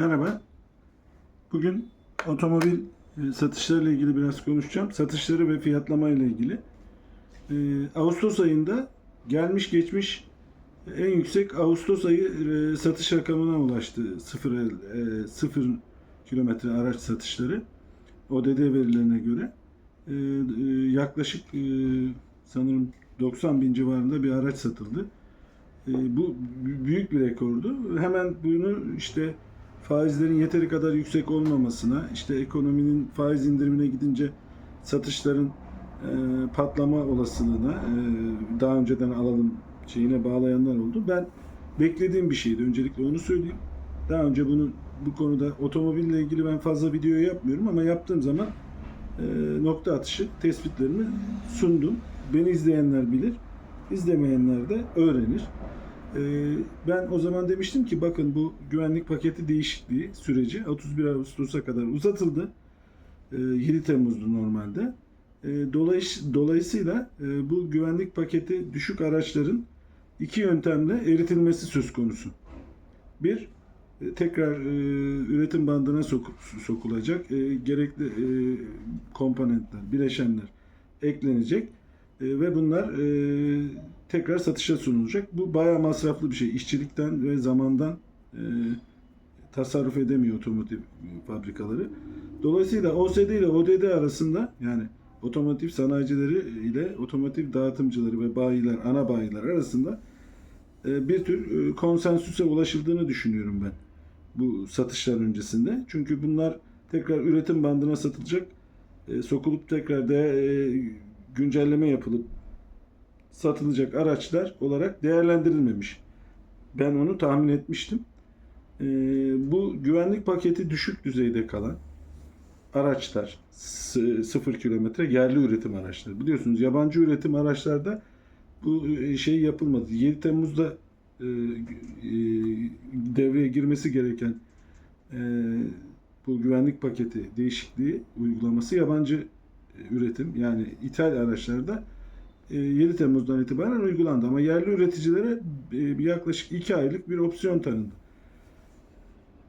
Merhaba. Bugün otomobil e, satışlarıyla ilgili biraz konuşacağım. Satışları ve fiyatlama ile ilgili. Ee, Ağustos ayında gelmiş geçmiş en yüksek Ağustos ayı e, satış rakamına ulaştı. Sıfır, e, sıfır kilometre araç satışları. ODD verilerine göre. E, yaklaşık e, sanırım 90 bin civarında bir araç satıldı. E, bu büyük bir rekordu. Hemen bunu işte faizlerin yeteri kadar yüksek olmamasına, işte ekonominin faiz indirimine gidince satışların e, patlama olasılığına e, daha önceden alalım şeyine bağlayanlar oldu. Ben beklediğim bir şeydi. Öncelikle onu söyleyeyim. Daha önce bunu bu konuda otomobille ilgili ben fazla video yapmıyorum ama yaptığım zaman e, nokta atışı tespitlerimi sundum. Beni izleyenler bilir. İzlemeyenler de öğrenir. Ee, ben o zaman demiştim ki bakın bu güvenlik paketi değişikliği süreci 31 Ağustos'a kadar uzatıldı. Ee, 7 Temmuz'du normalde. Ee, dolayıs- dolayısıyla e, bu güvenlik paketi düşük araçların iki yöntemle eritilmesi söz konusu. Bir, e, tekrar e, üretim bandına sok- sokulacak gerekli komponentler, bileşenler eklenecek ve bunlar tekrar satışa sunulacak. Bu bayağı masraflı bir şey. İşçilikten ve zamandan e, tasarruf edemiyor otomotiv fabrikaları. Dolayısıyla OSD ile ODD arasında yani otomotiv sanayicileri ile otomotiv dağıtımcıları ve bayiler, ana bayiler arasında e, bir tür e, konsensüse ulaşıldığını düşünüyorum ben bu satışlar öncesinde. Çünkü bunlar tekrar üretim bandına satılacak, e, sokulup tekrar da e, güncelleme yapılıp satılacak araçlar olarak değerlendirilmemiş. Ben onu tahmin etmiştim. Ee, bu güvenlik paketi düşük düzeyde kalan araçlar, sı- sıfır kilometre yerli üretim araçları. Biliyorsunuz yabancı üretim araçlarda bu e, şey yapılmadı. 7 Temmuz'da e, e, devreye girmesi gereken e, bu güvenlik paketi değişikliği uygulaması yabancı e, üretim yani ithal araçlarda e, 7 Temmuz'dan itibaren uygulandı ama yerli üreticilere e, yaklaşık 2 aylık bir opsiyon tanındı.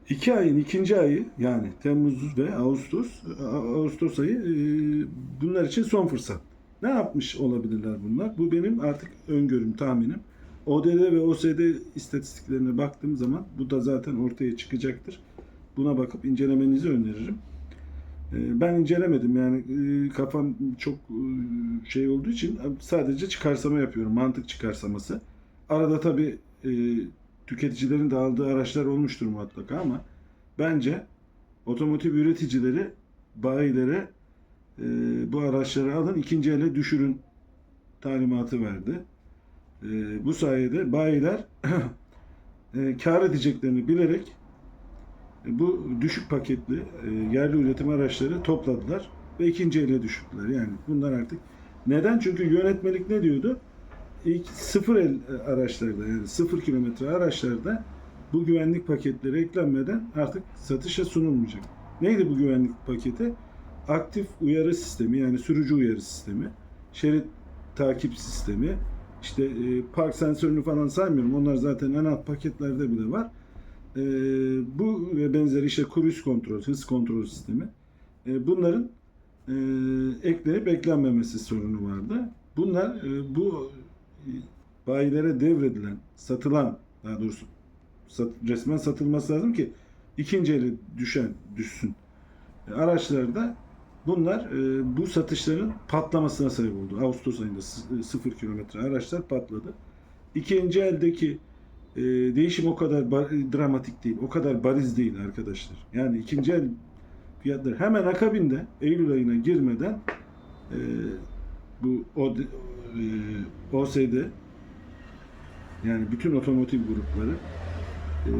2 ayın ikinci ayı yani Temmuz ve Ağustos Ağustos ayı e, bunlar için son fırsat. Ne yapmış olabilirler bunlar? Bu benim artık öngörüm, tahminim. ODD ve OSD istatistiklerine baktığım zaman bu da zaten ortaya çıkacaktır. Buna bakıp incelemenizi öneririm. E, Ben incelemedim yani e, kafam çok e, şey olduğu için sadece çıkarsama yapıyorum. Mantık çıkarsaması. Arada tabii e, tüketicilerin de aldığı araçlar olmuştur mutlaka ama bence otomotiv üreticileri bayilere e, bu araçları alın ikinci ele düşürün talimatı verdi. E, bu sayede bayiler e, kar edeceklerini bilerek e, bu düşük paketli e, yerli üretim araçları topladılar ve ikinci ele düşürdüler. Yani bunlar artık neden? Çünkü yönetmelik ne diyordu? İlk sıfır el e, araçlarda yani sıfır kilometre araçlarda bu güvenlik paketleri eklenmeden artık satışa sunulmayacak. Neydi bu güvenlik paketi? Aktif uyarı sistemi yani sürücü uyarı sistemi, şerit takip sistemi, işte e, park sensörünü falan saymıyorum. Onlar zaten en alt paketlerde bile var. E, bu ve benzeri işte cruise kontrol, hız kontrol sistemi. E, bunların e, eklenip eklenmemesi sorunu vardı. Bunlar e, bu e, bayilere devredilen, satılan daha doğrusu sat, resmen satılması lazım ki ikinci eli düşen düşsün. E, araçlarda bunlar e, bu satışların patlamasına sebep oldu. Ağustos ayında sı- e, sıfır kilometre araçlar patladı. İkinci eldeki e, değişim o kadar dramatik değil, o kadar bariz değil arkadaşlar. Yani ikinci el fiyatları hemen akabinde Eylül ayına girmeden e, bu OD, e, OSD yani bütün otomotiv grupları e,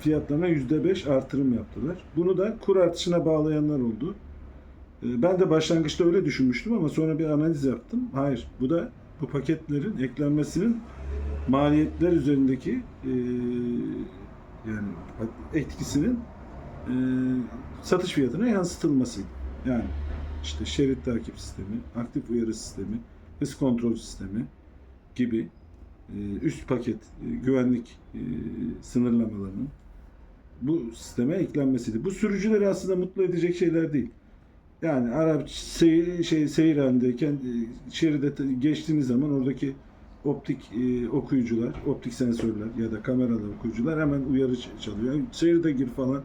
fiyatlarına yüzde beş artırım yaptılar. Bunu da kur artışına bağlayanlar oldu. E, ben de başlangıçta öyle düşünmüştüm ama sonra bir analiz yaptım. Hayır, bu da bu paketlerin eklenmesinin maliyetler üzerindeki e, yani etkisinin e, satış fiyatına yansıtılmasıydı. Yani işte şerit takip sistemi, aktif uyarı sistemi, hız kontrol sistemi gibi e, üst paket e, güvenlik e, sınırlamalarının bu sisteme eklenmesiydi. Bu sürücüleri aslında mutlu edecek şeyler değil. Yani araç seyir, şey, seyir halindeyken e, şeride geçtiğiniz zaman oradaki optik e, okuyucular, optik sensörler ya da kameralı okuyucular hemen uyarı çalıyor. Seyirde gir falan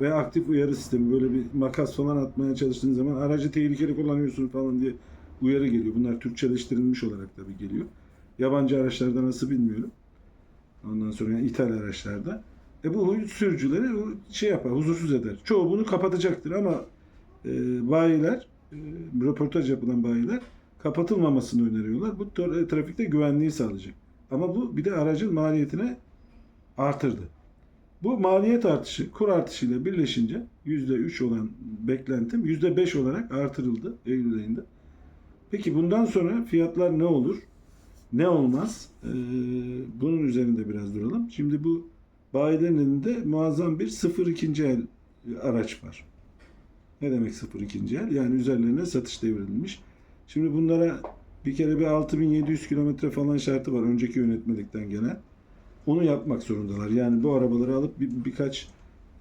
veya aktif uyarı sistemi böyle bir makas falan atmaya çalıştığınız zaman aracı tehlikeli kullanıyorsun falan diye uyarı geliyor. Bunlar Türkçeleştirilmiş olarak tabii geliyor. Yabancı araçlarda nasıl bilmiyorum. Ondan sonra yani ithal araçlarda. E bu sürücüleri şey yapar, huzursuz eder. Çoğu bunu kapatacaktır ama e, bayiler, e, röportaj yapılan bayiler kapatılmamasını öneriyorlar. Bu tra- trafikte güvenliği sağlayacak. Ama bu bir de aracın maliyetine artırdı. Bu maliyet artışı kur artışıyla birleşince %3 olan beklentim %5 olarak artırıldı Eylül ayında. Peki bundan sonra fiyatlar ne olur? Ne olmaz? Ee, bunun üzerinde biraz duralım. Şimdi bu bayilerin elinde muazzam bir sıfır ikinci el araç var. Ne demek sıfır ikinci el? Yani üzerlerine satış devredilmiş. Şimdi bunlara bir kere bir 6700 kilometre falan şartı var önceki yönetmelikten gelen. Onu yapmak zorundalar. Yani bu arabaları alıp bir, birkaç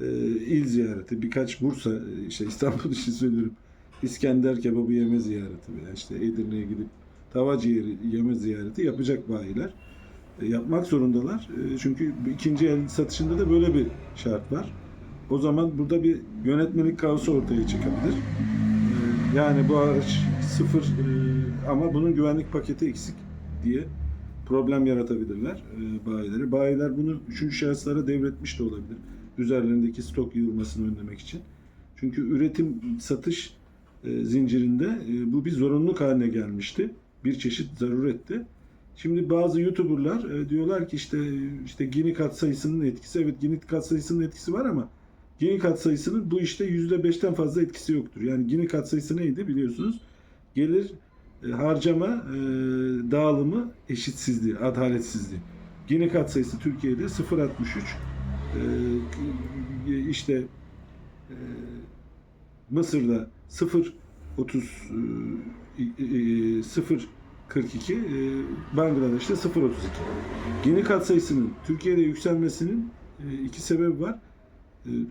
e, il ziyareti, birkaç Bursa, işte İstanbul için söylüyorum. İskender kebabı yeme ziyareti veya işte Edirne'ye gidip tava ciğeri yeme ziyareti yapacak bayiler. E, yapmak zorundalar. E, çünkü ikinci el satışında da böyle bir şart var. O zaman burada bir yönetmelik kaosu ortaya çıkabilir. E, yani bu araç sıfır e, ama bunun güvenlik paketi eksik diye problem yaratabilirler e, bayileri. Bayiler bunu üçüncü şahıslara devretmiş de olabilir. Üzerlerindeki stok yığılmasını önlemek için. Çünkü üretim satış e, zincirinde e, bu bir zorunluluk haline gelmişti. Bir çeşit zaruretti. Şimdi bazı YouTuber'lar e, diyorlar ki işte işte Gini kat sayısının etkisi. Evet Gini kat sayısının etkisi var ama Gini kat sayısının bu işte %5'ten fazla etkisi yoktur. Yani Gini kat sayısı neydi biliyorsunuz? Gelir e, harcama e, dağılımı eşitsizliği, adaletsizliği. Gini kat sayısı Türkiye'de 0.63. E, işte Mısır'da 0.30 e, e, 0.42 e, Bangladeş'te 0.32. Gini kat sayısının Türkiye'de yükselmesinin iki sebebi var.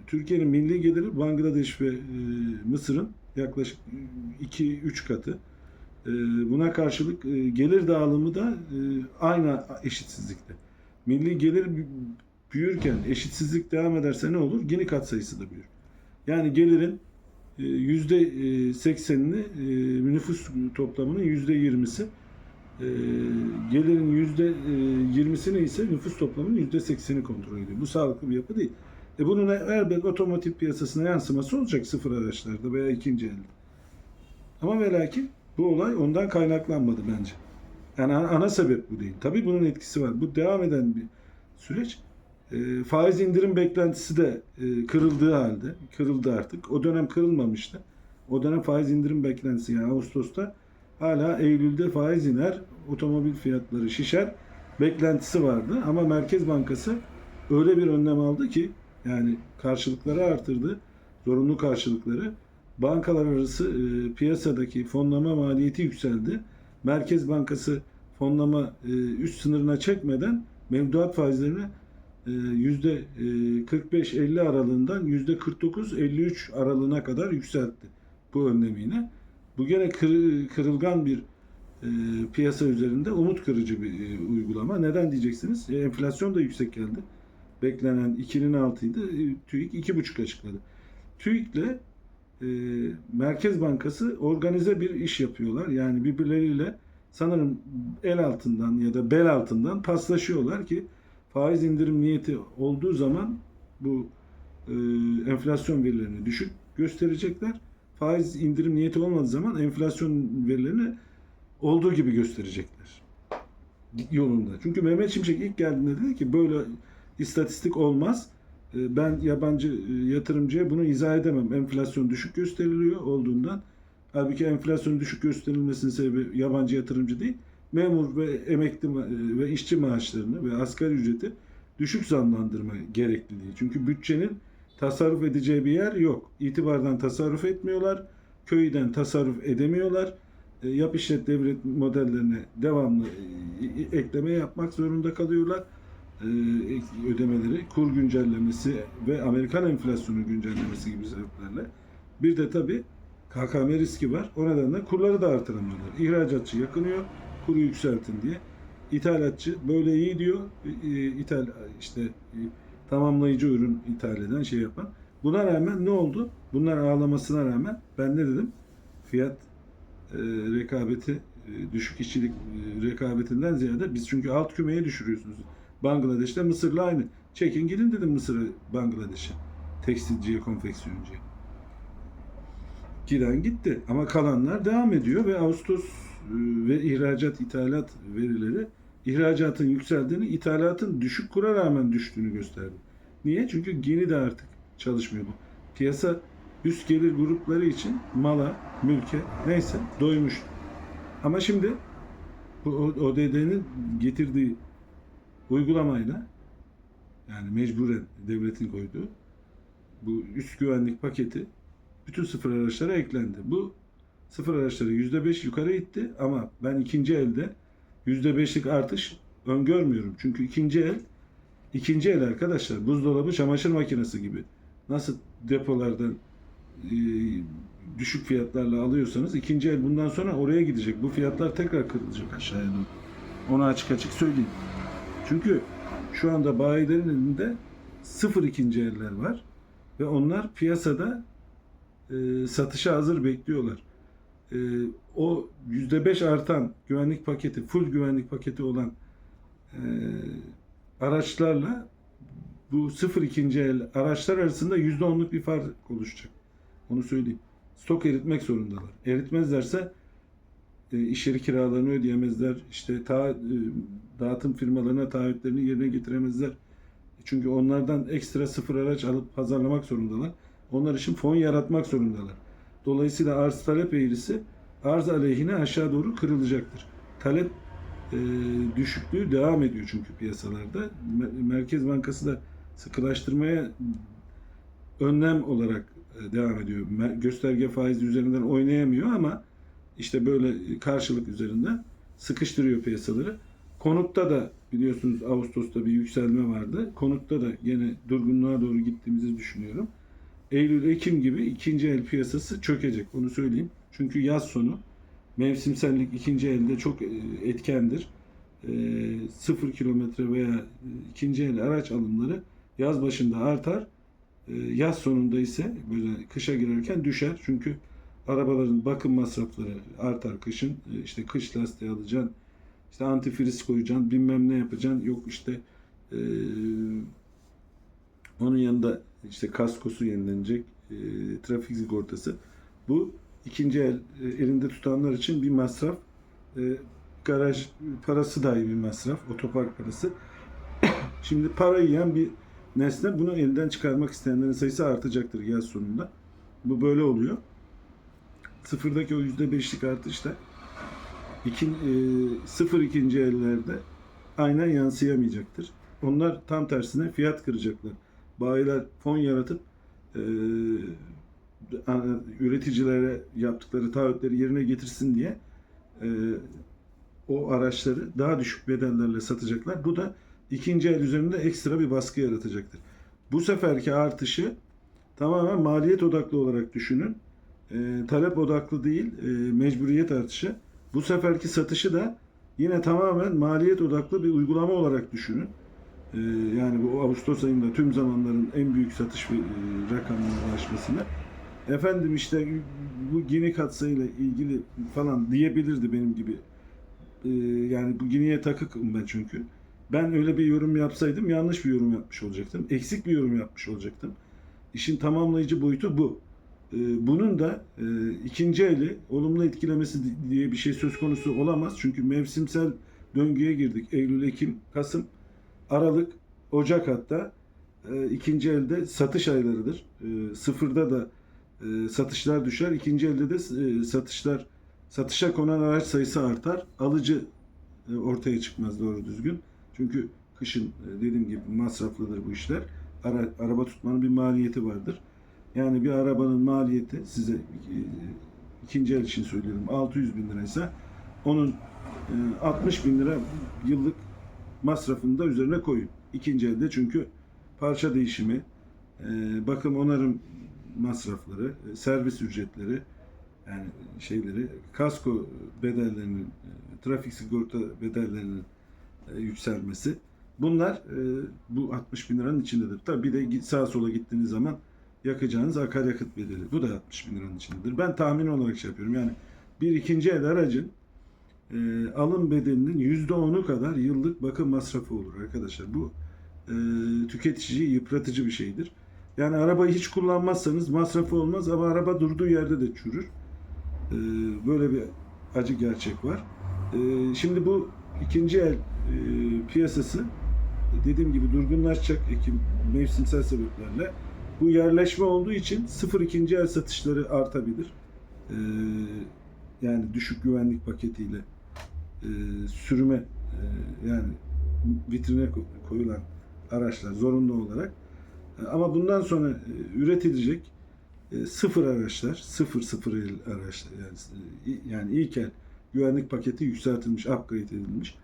Türkiye'nin milli geliri Bangladeş ve Mısır'ın yaklaşık 2-3 katı. E, Buna karşılık e, gelir dağılımı da e, aynı eşitsizlikte. Milli gelir büyürken eşitsizlik devam ederse ne olur? Gini kat sayısı da büyür. Yani gelirin e, yüzde seksenini e, nüfus toplamının yüzde yirmisi e, gelirin yüzde yirmisini ise nüfus toplamının yüzde sekseni kontrol ediyor. Bu sağlıklı bir yapı değil. E bunun elbet otomotiv piyasasına yansıması olacak sıfır araçlarda veya ikinci elde. Ama ve lakin bu olay ondan kaynaklanmadı bence. Yani ana, sebep bu değil. Tabii bunun etkisi var. Bu devam eden bir süreç. E, faiz indirim beklentisi de e, kırıldığı halde, kırıldı artık. O dönem kırılmamıştı. O dönem faiz indirim beklentisi yani Ağustos'ta hala Eylül'de faiz iner, otomobil fiyatları şişer beklentisi vardı. Ama Merkez Bankası öyle bir önlem aldı ki yani karşılıkları artırdı, zorunlu karşılıkları. Bankalar arası e, piyasadaki fonlama maliyeti yükseldi. Merkez Bankası fonlama e, üst sınırına çekmeden mevduat faizlerini e, yüzde 45-50 aralığından yüzde 49-53 aralığına kadar yükseltti bu önlemiyle. Bu gene kır- kırılgan bir e, piyasa üzerinde umut kırıcı bir e, uygulama. Neden diyeceksiniz? E, enflasyon da yüksek geldi. Beklenen 2'nin altıydı. E, TÜİK 2,5 açıkladı. TÜİK'le e, Merkez Bankası organize bir iş yapıyorlar. Yani birbirleriyle sanırım el altından ya da bel altından paslaşıyorlar ki faiz indirim niyeti olduğu zaman bu e, enflasyon verilerini düşük gösterecekler. Faiz indirim niyeti olmadığı zaman enflasyon verilerini olduğu gibi gösterecekler yolunda. Çünkü Mehmet Şimşek ilk geldiğinde dedi ki böyle istatistik olmaz. E, Ben yabancı e, yatırımcıya bunu izah edemem. Enflasyon düşük gösteriliyor olduğundan. Halbuki enflasyon düşük gösterilmesinin sebebi yabancı yatırımcı değil. Memur ve emekli ma- ve işçi maaşlarını ve asgari ücreti düşük zamlandırma gerekliliği. Çünkü bütçenin tasarruf edeceği bir yer yok. İtibardan tasarruf etmiyorlar. Köyden tasarruf edemiyorlar. E, Yap işlet devlet modellerine devamlı e, ekleme yapmak zorunda kalıyorlar. E, ödemeleri, kur güncellemesi ve Amerikan enflasyonu güncellemesi gibi sebeplerle bir de tabii KKM riski var. O nedenle kurları da artıramıyorlar. İhracatçı yakınıyor, kuru yükseltin diye. İthalatçı böyle iyi diyor. E, ithal işte e, tamamlayıcı ürün ithal eden şey yapan. Buna rağmen ne oldu? Bunlar ağlamasına rağmen ben ne dedim? Fiyat e, rekabeti e, düşük işçilik e, rekabetinden ziyade biz çünkü alt kümeye düşürüyorsunuz. Bangladeş'te Mısır'la aynı. Çekin gidin dedim Mısır'a Bangladeş'e. Tekstilciye, konfeksiyoncuya. Giden gitti ama kalanlar devam ediyor ve Ağustos e, ve ihracat ithalat verileri ihracatın yükseldiğini, ithalatın düşük kura rağmen düştüğünü gösterdi. Niye? Çünkü Gini de artık çalışmıyor bu. Piyasa üst gelir grupları için mala, mülke neyse doymuş. Ama şimdi bu ODD'nin getirdiği uygulamayla yani mecburen devletin koyduğu bu üst güvenlik paketi bütün sıfır araçlara eklendi. Bu sıfır araçları %5 yukarı itti ama ben ikinci elde %5'lik artış öngörmüyorum. Çünkü ikinci el ikinci el arkadaşlar buzdolabı çamaşır makinesi gibi. Nasıl depolardan e, düşük fiyatlarla alıyorsanız ikinci el bundan sonra oraya gidecek. Bu fiyatlar tekrar kırılacak aşağıya doğru. Onu açık açık söyleyeyim. Çünkü şu anda bayilerin elinde sıfır ikinci eller var ve onlar piyasada e, satışa hazır bekliyorlar. E, o %5 artan güvenlik paketi, full güvenlik paketi olan e, araçlarla bu sıfır ikinci el araçlar arasında %10'luk bir fark oluşacak. Onu söyleyeyim. Stok eritmek zorundalar. Eritmezlerse e, iş yeri kiralarını ödeyemezler. İşte ta, e, dağıtım firmalarına taahhütlerini yerine getiremezler. Çünkü onlardan ekstra sıfır araç alıp pazarlamak zorundalar. Onlar için fon yaratmak zorundalar. Dolayısıyla arz talep eğrisi arz aleyhine aşağı doğru kırılacaktır. Talep e, düşüklüğü devam ediyor çünkü piyasalarda. Mer- Merkez Bankası da sıkılaştırmaya önlem olarak e, devam ediyor. Gösterge faizi üzerinden oynayamıyor ama işte böyle karşılık üzerinden sıkıştırıyor piyasaları. Konutta da biliyorsunuz Ağustos'ta bir yükselme vardı. Konutta da gene durgunluğa doğru gittiğimizi düşünüyorum. Eylül-Ekim gibi ikinci el piyasası çökecek. Onu söyleyeyim. Çünkü yaz sonu mevsimsellik ikinci elde çok e, etkendir. E, sıfır kilometre veya e, ikinci el araç alımları yaz başında artar. E, yaz sonunda ise böyle kışa girerken düşer. Çünkü arabaların bakım masrafları artar kışın. E, işte kış lastiği alacaksın. İşte antifriz koyacaksın. Bilmem ne yapacaksın. Yok işte e, onun yanında işte kaskosu yenilenecek, e, trafik sigortası. Bu ikinci el e, elinde tutanlar için bir masraf. E, garaj parası dahi bir masraf, otopark parası. Şimdi para yiyen bir nesne bunu elden çıkarmak isteyenlerin sayısı artacaktır yaz sonunda. Bu böyle oluyor. Sıfırdaki o yüzde beşlik artışta ikin, e, sıfır ikinci ellerde aynen yansıyamayacaktır. Onlar tam tersine fiyat kıracaklar bayiler fon yaratıp e, üreticilere yaptıkları taahhütleri yerine getirsin diye e, o araçları daha düşük bedellerle satacaklar. Bu da ikinci el üzerinde ekstra bir baskı yaratacaktır. Bu seferki artışı tamamen maliyet odaklı olarak düşünün. E, talep odaklı değil, e, mecburiyet artışı. Bu seferki satışı da yine tamamen maliyet odaklı bir uygulama olarak düşünün. Ee, yani bu Ağustos ayında tüm zamanların en büyük satış e, rakamına ulaşmasını efendim işte bu Gini katsayıyla ilgili falan diyebilirdi benim gibi. Ee, yani bu Gini'ye takıkım ben çünkü. Ben öyle bir yorum yapsaydım yanlış bir yorum yapmış olacaktım. Eksik bir yorum yapmış olacaktım. İşin tamamlayıcı boyutu bu. Ee, bunun da e, ikinci eli olumlu etkilemesi diye bir şey söz konusu olamaz. Çünkü mevsimsel döngüye girdik. Eylül, Ekim, Kasım. Aralık, Ocak hatta e, ikinci elde satış aylarıdır. E, sıfırda da e, satışlar düşer. İkinci elde de e, satışlar satışa konan araç sayısı artar. Alıcı ortaya çıkmaz doğru düzgün. Çünkü kışın dediğim gibi masraflıdır bu işler. Ara, araba tutmanın bir maliyeti vardır. Yani bir arabanın maliyeti size e, ikinci el için söylüyorum 600 bin liraysa onun e, 60 bin lira yıllık masrafını da üzerine koyun. İkinci elde çünkü parça değişimi, e, bakım onarım masrafları, e, servis ücretleri, yani şeyleri, kasko bedellerinin, e, trafik sigorta bedellerinin e, yükselmesi. Bunlar e, bu 60 bin liranın içindedir. Tabii bir de sağa sola gittiğiniz zaman yakacağınız akaryakıt bedeli. Bu da 60 bin liranın içindedir. Ben tahmin olarak şey yapıyorum. Yani bir ikinci el aracın e, alım bedelinin %10'u kadar yıllık bakım masrafı olur arkadaşlar. Bu e, tüketiciyi yıpratıcı bir şeydir. Yani arabayı hiç kullanmazsanız masrafı olmaz ama araba durduğu yerde de çürür. E, böyle bir acı gerçek var. E, şimdi bu ikinci el e, piyasası dediğim gibi durgunlaşacak Ekim mevsimsel sebeplerle. Bu yerleşme olduğu için sıfır ikinci el satışları artabilir. E, yani düşük güvenlik paketiyle e, sürüme e, yani vitrine ko- koyulan araçlar zorunlu olarak. E, ama bundan sonra e, üretilecek e, sıfır araçlar, sıfır sıfır el araçlar yani, e, yani ilk el güvenlik paketi yükseltilmiş, upgrade edilmiş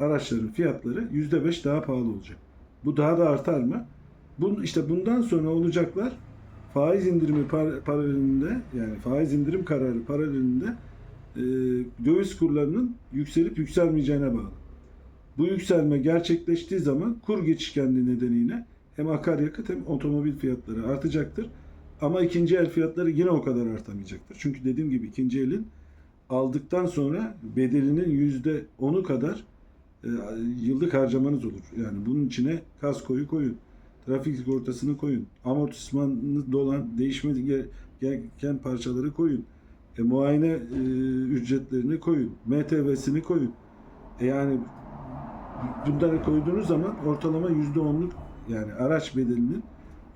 araçların fiyatları yüzde beş daha pahalı olacak. Bu daha da artar mı? Bun, işte bundan sonra olacaklar faiz indirimi par- paralelinde yani faiz indirim kararı paralelinde e, döviz kurlarının yükselip yükselmeyeceğine bağlı. Bu yükselme gerçekleştiği zaman kur geçişkenliği nedeniyle hem akaryakıt hem otomobil fiyatları artacaktır. Ama ikinci el fiyatları yine o kadar artamayacaktır. Çünkü dediğim gibi ikinci elin aldıktan sonra bedelinin yüzde onu kadar e, yıllık harcamanız olur. Yani bunun içine kaskoyu koyun, trafik sigortasını koyun, amortismanı dolan değişmesi ge- gereken parçaları koyun, e, muayene e, ücretlerini koyun, MTV'sini koyun. E, yani bunları koyduğunuz zaman ortalama yüzde onluk yani araç bedelinin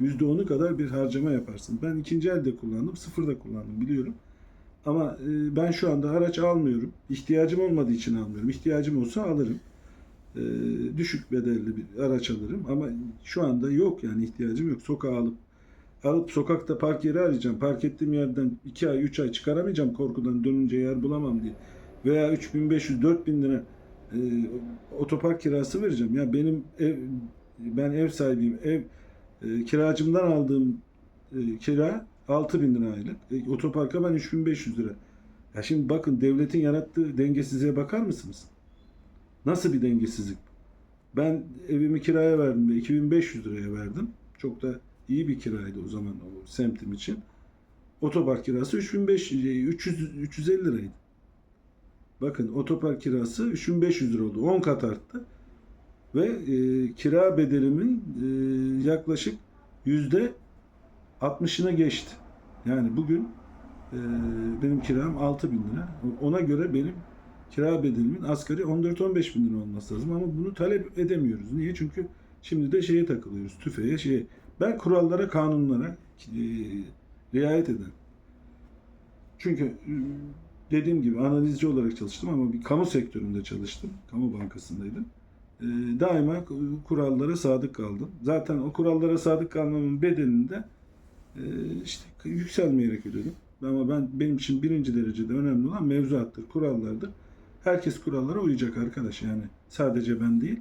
yüzde onu kadar bir harcama yaparsın. Ben ikinci elde kullandım, sıfır da kullandım biliyorum. Ama e, ben şu anda araç almıyorum. İhtiyacım olmadığı için almıyorum. İhtiyacım olsa alırım. E, düşük bedelli bir araç alırım. Ama şu anda yok yani ihtiyacım yok. Sokağa alıp alıp sokakta park yeri arayacağım. Park ettiğim yerden 2 ay 3 ay çıkaramayacağım korkudan dönünce yer bulamam diye. Veya 3500 4000 lira e, otopark kirası vereceğim. Ya benim ev ben ev sahibiyim. Ev e, kiracımdan aldığım e, kira 6000 lira aylık. E, otoparka ben 3500 lira. Ya şimdi bakın devletin yarattığı dengesizliğe bakar mısınız? Nasıl bir dengesizlik? Ben evimi kiraya verdim de 2500 liraya verdim. Çok da iyi bir kiraydı o zaman o semtim için. Otopark kirası 3500 300 350 liraydı. Bakın otopark kirası 3500 lira oldu. 10 kat arttı. Ve e, kira bedelimin e, yaklaşık yüzde 60'ına geçti. Yani bugün e, benim kiram 6 bin lira. Ona göre benim kira bedelimin asgari 14-15 bin lira olması lazım. Ama bunu talep edemiyoruz. Niye? Çünkü şimdi de şeye takılıyoruz. Tüfeğe, şeye. Ben kurallara, kanunlara e, riayet eden. Çünkü e, dediğim gibi analizci olarak çalıştım ama bir kamu sektöründe çalıştım. Kamu bankasındaydım. E, daima kurallara sadık kaldım. Zaten o kurallara sadık kalmamın bedelinde e, işte yükselmeyerek ödedim. Ama ben benim için birinci derecede önemli olan mevzuattır, kurallardır. Herkes kurallara uyacak arkadaş yani. Sadece ben değil.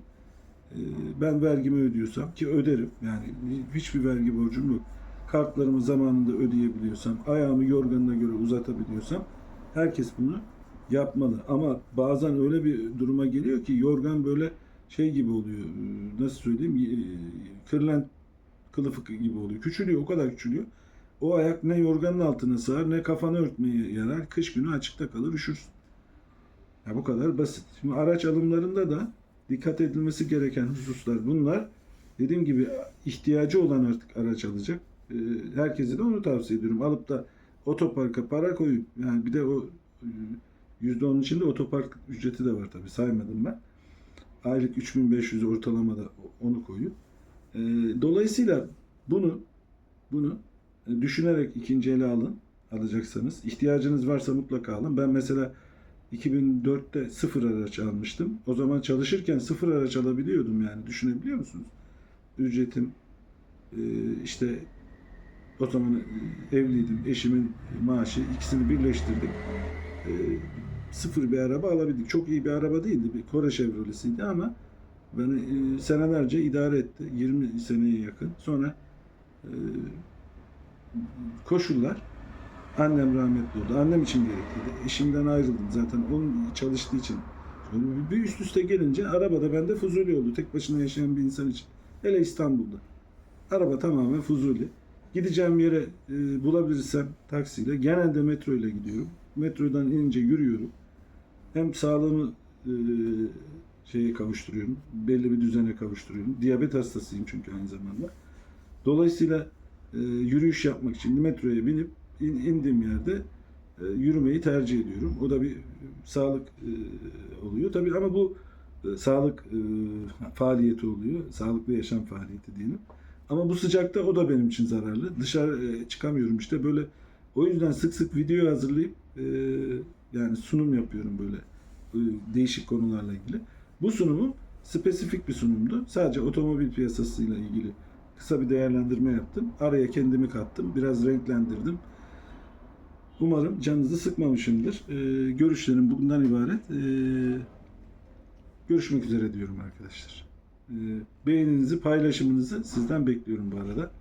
E, ben vergimi ödüyorsam ki öderim. Yani hiçbir vergi borcum yok. Kartlarımı zamanında ödeyebiliyorsam, ayağımı yorganına göre uzatabiliyorsam herkes bunu yapmalı. Ama bazen öyle bir duruma geliyor ki yorgan böyle şey gibi oluyor. e, Nasıl söyleyeyim? e, Kırlent kılıfı gibi oluyor. Küçülüyor, o kadar küçülüyor. O ayak ne yorganın altına sığar ne kafanı örtmeye yarar. Kış günü açıkta kalır, üşürsün. Ya bu kadar basit. Şimdi araç alımlarında da dikkat edilmesi gereken hususlar bunlar. Dediğim gibi ihtiyacı olan artık araç alacak. Ee, Herkese de onu tavsiye ediyorum. Alıp da otoparka para koyup yani bir de o e, %10'un içinde otopark ücreti de var tabii saymadım ben. Aylık 3500 ortalamada onu koyup ee, Dolayısıyla bunu bunu e, düşünerek ikinci ele alın alacaksanız. ihtiyacınız varsa mutlaka alın. Ben mesela 2004'te sıfır araç almıştım. O zaman çalışırken sıfır araç alabiliyordum yani. Düşünebiliyor musunuz? Ücretim e, işte o zaman evliydim. Eşimin maaşı ikisini birleştirdik. E, Sıfır bir araba alabildik. Çok iyi bir araba değildi. Bir Kore Chevrolet'siydi ama Beni e, senelerce idare etti. 20 seneye yakın. Sonra koşullar annem rahmetli oldu. Annem için gerekliydi. Eşimden ayrıldım zaten. Onun çalıştığı için. Bir üst üste gelince arabada bende fuzuli oldu. Tek başına yaşayan bir insan için. Hele İstanbul'da. Araba tamamen fuzuli. Gideceğim yere e, bulabilirsem taksiyle. Genelde metro ile gidiyorum. Metrodan inince yürüyorum. Hem sağlığımı e, şeye kavuşturuyorum. Belli bir düzene kavuşturuyorum. Diyabet hastasıyım çünkü aynı zamanda. Dolayısıyla e, yürüyüş yapmak için metroya binip in, indiğim yerde e, yürümeyi tercih ediyorum. O da bir sağlık e, oluyor. Tabii ama bu e, sağlık e, faaliyeti oluyor. Sağlıklı yaşam faaliyeti diyelim. Ama bu sıcakta o da benim için zararlı. Dışarı e, çıkamıyorum işte böyle. O yüzden sık sık video hazırlayıp e, yani sunum yapıyorum böyle e, değişik konularla ilgili. Bu sunumum spesifik bir sunumdu. Sadece otomobil piyasasıyla ilgili kısa bir değerlendirme yaptım. Araya kendimi kattım. Biraz renklendirdim. Umarım canınızı sıkmamışımdır. E, görüşlerim bundan ibaret. E, görüşmek üzere diyorum arkadaşlar. E, beğeninizi, paylaşımınızı sizden bekliyorum bu arada.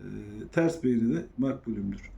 E, ters beğeni de makbulümdür.